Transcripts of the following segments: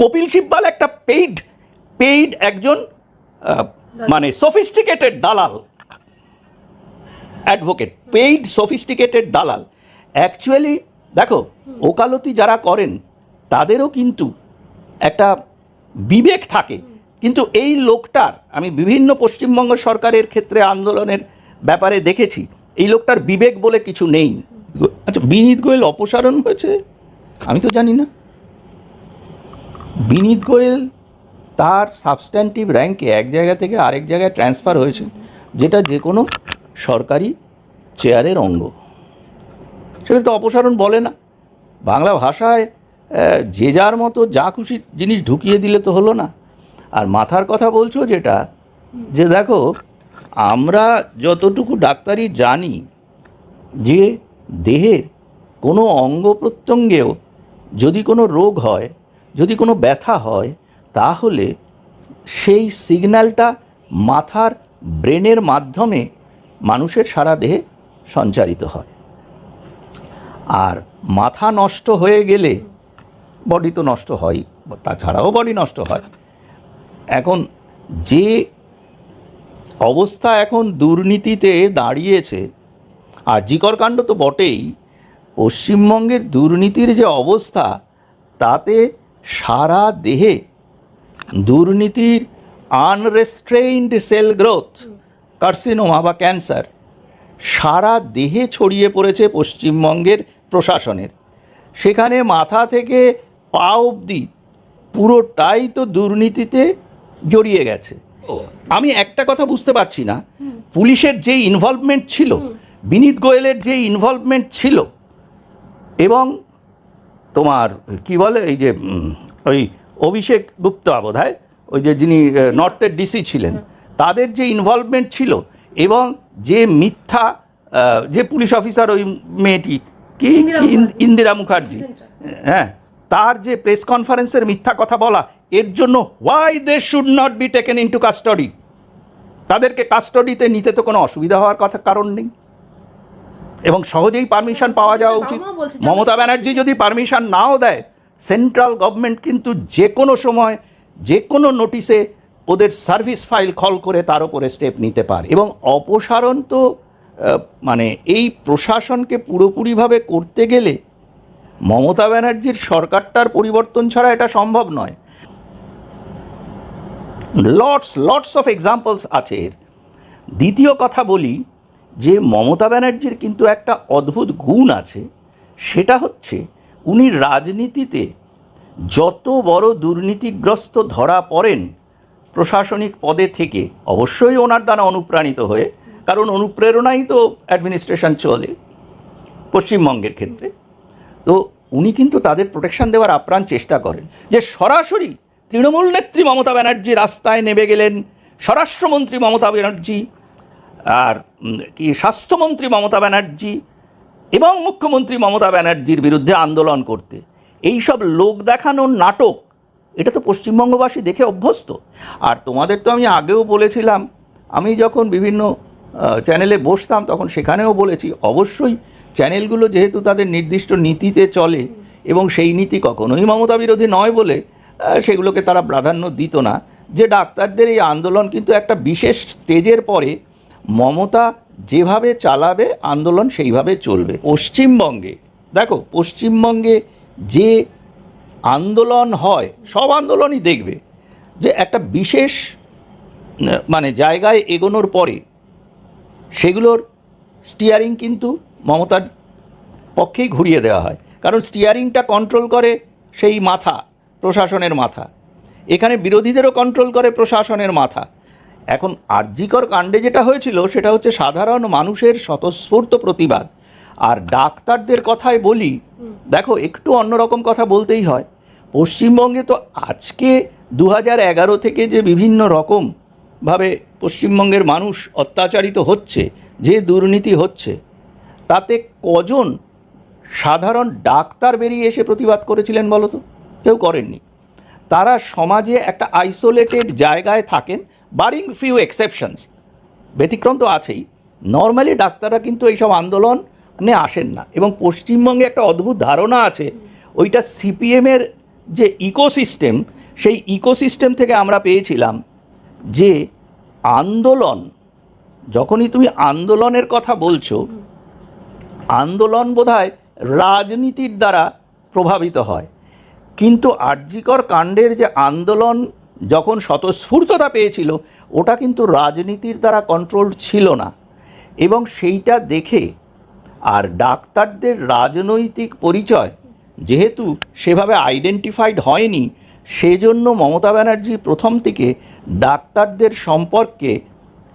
কপিল সিব্বাল একটা paid paid একজন মানে সফিস্টিকেটেড দালাল। অ্যাডভোকেট পেইড সফিস্টিকেটেড দালাল। অ্যাকচুয়ালি দেখো ওকালতি যারা করেন তাদেরও কিন্তু একটা বিবেক থাকে। কিন্তু এই লোকটার আমি বিভিন্ন পশ্চিমবঙ্গ সরকারের ক্ষেত্রে আন্দোলনের ব্যাপারে দেখেছি এই লোকটার বিবেক বলে কিছু নেই। আচ্ছা বিনীত গোয়েল অপসারণ হয়েছে? আমি তো জানি না। বিনীত গোয়েল তার সাবস্ট্যান্টিভ র্যাঙ্কে এক জায়গা থেকে আরেক জায়গায় ট্রান্সফার হয়েছে, যেটা যে কোনো সরকারি চেয়ারের অঙ্গ। সেটা তো অপসারণ বলে না। বাংলা ভাষায় যে যার মতো যা খুশি জিনিস ঢুকিয়ে দিলে তো হলো না। আর মাথার কথা বলছো যেটা, যে দেখো, আমরা যতটুকু ডাক্তারি জানি, যে দেহের কোনো অঙ্গ প্রত্যঙ্গেও যদি কোনো রোগ হয় যদি কোনো ব্যথা হয়, তাহলে সেই সিগন্যালটা মাথার ব্রেনের মাধ্যমে মানুষের সারা দেহে সঞ্চারিত হয়। আর মাথা নষ্ট হয়ে গেলে বডি তো নষ্ট হয়, তাছাড়াও বডি নষ্ট হয়। এখন যে অবস্থা এখন দুর্নীতিতে দাঁড়িয়েছে, আর জিকর কাণ্ড তো বটেই, পশ্চিমবঙ্গের দুর্নীতির যে অবস্থা, তাতে সারা দেহে দুর্নীতির আনরেস্ট্রেইনড সেল গ্রোথ কার্সিনোমা বা ক্যান্সার সারা দেহে ছড়িয়ে পড়েছে পশ্চিমবঙ্গের প্রশাসনের। সেখানে মাথা থেকে পা অবধি পুরোটাই তো দুর্নীতিতে জড়িয়ে গেছে। আমি একটা কথা বুঝতে পারছি না। পুলিশের যে ইনভলভমেন্ট ছিল বিনীত গোয়েলের যে ইনভলভমেন্ট ছিল এবং তোমার কি বলে এই যে ওই অভিষেক গুপ্তা বোধ ওই যে যিনি নর্থের ডিসি ছিলেন তাদের যে ইনভলভমেন্ট ছিল এবং যে মিথ্যা যে পুলিশ অফিসার ওই মেয়েটি কি? ইন্দিরা মুখার্জি। হ্যাঁ তার যে প্রেস কনফারেন্সের মিথ্যা কথা বলা এর জন্য why they should not be taken into custody তাদেরকে কাস্টডিতে নিতে তো কোনো অসুবিধা হওয়ার কথা কারণ নেই। এবং সহজেই পারমিশন পাওয়া যাওয়া উচিত। মমতা ব্যানার্জি যদি পারমিশন নাও দেয় সেন্ট্রাল গভর্নমেন্ট কিন্তু যে কোনো সময় যে কোনো নোটিশে ওদের সার্ভিস ফাইল খল করে তার উপরে স্টেপ নিতে পারে। এবং অপসারণ তো মানে এই প্রশাসনকে পুরোপুরিভাবে করতে গেলে মমতা ব্যানার্জির সরকারটার পরিবর্তন ছাড়া এটা সম্ভব নয়। লটস লটস অফ এক্সাম্পলস আছে এর। দ্বিতীয় কথা বলি যে মমতা ব্যানার্জির কিন্তু একটা অদ্ভুত গুণ আছে, সেটা হচ্ছে উনি রাজনীতিতে যত বড় দুর্নীতিগ্রস্ত ধরা পড়েন, প্রশাসনিক পদে থেকে অবশ্যই ওনার দ্বারা অনুপ্রাণিত হয়ে, কারণ অনুপ্রেরণাই তো অ্যাডমিনিস্ট্রেশন চলে পশ্চিমবঙ্গের ক্ষেত্রে। তো উনি কিন্তু তাদের প্রোটেকশন দেওয়ার আপ্রাণ চেষ্টা করেন যে সরাসরি তৃণমূল নেত্রী মমতা ব্যানার্জি রাস্তায় নেমে গেলেন, স্বরাষ্ট্রমন্ত্রী মমতা ব্যানার্জি আর কি স্বাস্থ্যমন্ত্রী মমতা ব্যানার্জি এবং মুখ্যমন্ত্রী মমতা ব্যানার্জির বিরুদ্ধে আন্দোলন করতে। এই সব লোক দেখানোর নাটক, এটা তো পশ্চিমবঙ্গবাসী দেখে অভ্যস্ত। আর তোমাদের তো আমি আগেও বলেছিলাম, আমি যখন বিভিন্ন চ্যানেলে বসতাম তখন সেখানেও বলেছি, অবশ্যই চ্যানেলগুলো যেহেতু তাদের নির্দিষ্ট নীতিতে চলে এবং সেই নীতি কখনোই মমতা বিরোধী নয় বলে সেগুলোকে তারা প্রাধান্য দিত না। যে ডাক্তারদের এই আন্দোলন কিন্তু একটা বিশেষ স্টেজের পরে মমতা যেভাবে চালাবে, আন্দোলন সেইভাবে চলবে। পশ্চিমবঙ্গে, দেখো, পশ্চিমবঙ্গে যে আন্দোলন হয়, সব আন্দোলনই দেখবে। যে একটা বিশেষ মানে জায়গায় এগোনোর পরে সেগুলোর স্টিয়ারিং কিন্তু মমতার পক্ষেই ঘুরিয়ে দেওয়া হয়। কারণ স্টিয়ারিংটা কন্ট্রোল করে সেই মাথা, প্রশাসনের মাথা। এখানে বিরোধীদেরও কন্ট্রোল করে প্রশাসনের মাথা। এখন আর্যিকর কাণ্ডে যেটা হয়েছিল, সেটা হচ্ছে সাধারণ মানুষের স্বতঃস্ফূর্ত প্রতিবাদ। আর ডাক্তারদের কথায় বলি, দেখো, একটু অন্যরকম কথা বলতেই হয়। পশ্চিমবঙ্গে তো আজকে দু এগারো থেকে যে বিভিন্ন রকমভাবে পশ্চিমবঙ্গের মানুষ অত্যাচারিত হচ্ছে, যে দুর্নীতি হচ্ছে, তাতে কজন সাধারণ ডাক্তার বেরিয়ে এসে প্রতিবাদ করেছিলেন বলো তো? কেউ করেননি। তারা সমাজে একটা আইসোলেটেড জায়গায় থাকেন বারিং ফিউ এক্সেপশনস ব্যতিক্রম তো আছেই। নর্মালি ডাক্তাররা কিন্তু এইসব আন্দোলনে আসেন না। এবং পশ্চিমবঙ্গে একটা অদ্ভুত ধারণা আছে, ওইটা সিপিএমের যে ইকোসিস্টেম সেই ইকোসিস্টেম থেকে আমরা পেয়েছিলাম যে আন্দোলন, যখনই তুমি আন্দোলনের কথা বলছো, আন্দোলন বোধহয় রাজনীতির দ্বারা প্রভাবিত হয়। কিন্তু আর্যিকর কাণ্ডের যে আন্দোলন যখন স্বতঃস্ফূর্ততা পেয়েছিল, ওটা কিন্তু রাজনীতির দ্বারা কন্ট্রোল ছিল না। এবং সেইটা দেখে আর ডাক্তারদের রাজনৈতিক পরিচয় যেহেতু সেভাবে আইডেন্টিফাইড হয়নি, সেজন্য মমতা ব্যানার্জি প্রথম থেকে ডাক্তারদের সম্পর্কে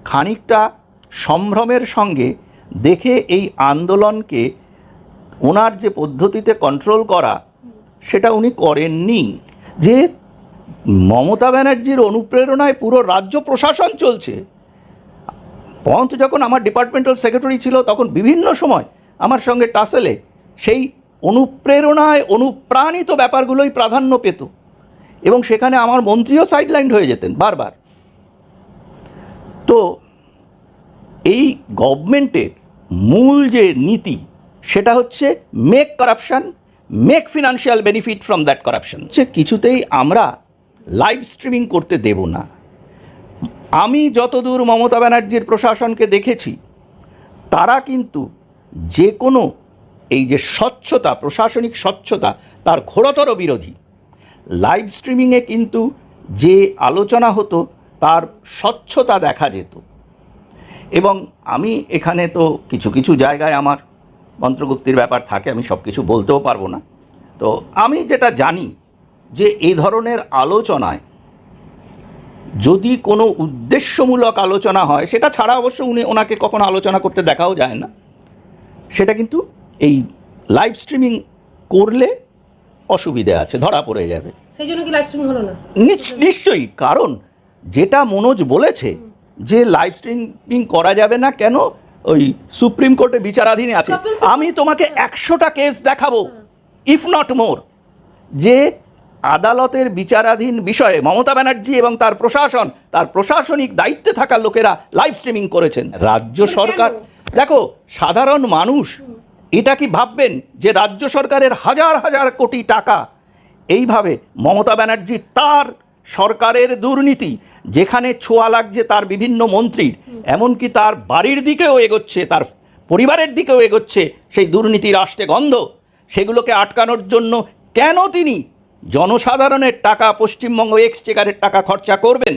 খানিকটা সম্ভ্রমের সঙ্গে দেখে এই আন্দোলনকে ওনার যে পদ্ধতিতে কন্ট্রোল করা, সেটা উনি করেননি। যে মমতা ব্যানার্জির অনুপ্রেরণায় পুরো রাজ্য প্রশাসন চলছে। পন্ত যখন আমার ডিপার্টমেন্টাল সেক্রেটারি ছিল, তখন বিভিন্ন সময় আমার সঙ্গে টাসেলে সেই অনুপ্রেরণায় অনুপ্রাণিত ব্যাপারগুলোই প্রাধান্য পেত এবং সেখানে আমার মন্ত্রীও সাইডলাইন হয়ে যেতেন বারবার। তো এই গভর্নমেন্টের মূল যে নীতি, সেটা হচ্ছে make corruption make financial benefit from that corruption সে কিছুতেই আমরা লাইভ স্ট্রিমিং করতে দেব না। আমি যতদূর মমতা ব্যানার্জির প্রশাসনকে দেখেছি, তারা কিন্তু যে কোনো এই যে স্বচ্ছতা, প্রশাসনিক স্বচ্ছতা, তার ঘোরতর বিরোধী। লাইভ স্ট্রিমিংয়ে কিন্তু যে আলোচনা হতো, তার স্বচ্ছতা দেখা যেত। এবং আমি এখানে তো কিছু কিছু জায়গায় আমার মন্ত্রগুপ্তির ব্যাপার থাকে, আমি সব কিছু বলতেও পারব না। তো আমি যেটা জানি যে এ ধরনের আলোচনায় যদি কোনো উদ্দেশ্যমূলক আলোচনা হয় সেটা ছাড়া অবশ্য উনি ওনাকে কখনো আলোচনা করতে দেখাও যায় না। সেটা কিন্তু এই লাইভ স্ট্রিমিং করলে অসুবিধে আছে ধরা পড়ে যাবে। সেই জন্য কি লাইভ স্ট্রিমিং হলো না? নিশ্চয়ই কারণ যেটা মনোজ বলেছে যে লাইভ স্ট্রিমিং করা যাবে না কেন ওই সুপ্রিম কোর্টে বিচারাধীন আছে। আমি তোমাকে একশোটা কেস দেখাবো ইফ নট মোর যে আদালতের বিচারাধীন বিষয়ে মমতা ব্যানার্জি এবং তার প্রশাসন তার প্রশাসনিক দায়িত্বে থাকা লোকেরা লাইভ স্ট্রিমিং করেছেন। রাজ্য সরকার দেখো সাধারণ মানুষ এটা কি ভাববেন যে রাজ্য সরকারের হাজার হাজার কোটি টাকা? এইভাবে মমতা ব্যানার্জি তার সরকারের দুর্নীতি যেখানে ছোঁয়া লাগছে তার বিভিন্ন মন্ত্রীর এমনকি তার বাড়ির দিকেও এগোচ্ছে তার পরিবারের দিকেও এগোচ্ছে সেই দুর্নীতির আষ্টে গন্ধ সেগুলোকে আটকানোর জন্য কেন তিনি জনসাধারণের টাকা পশ্চিমবঙ্গ এক্সচেকারের টাকা খরচা করবেন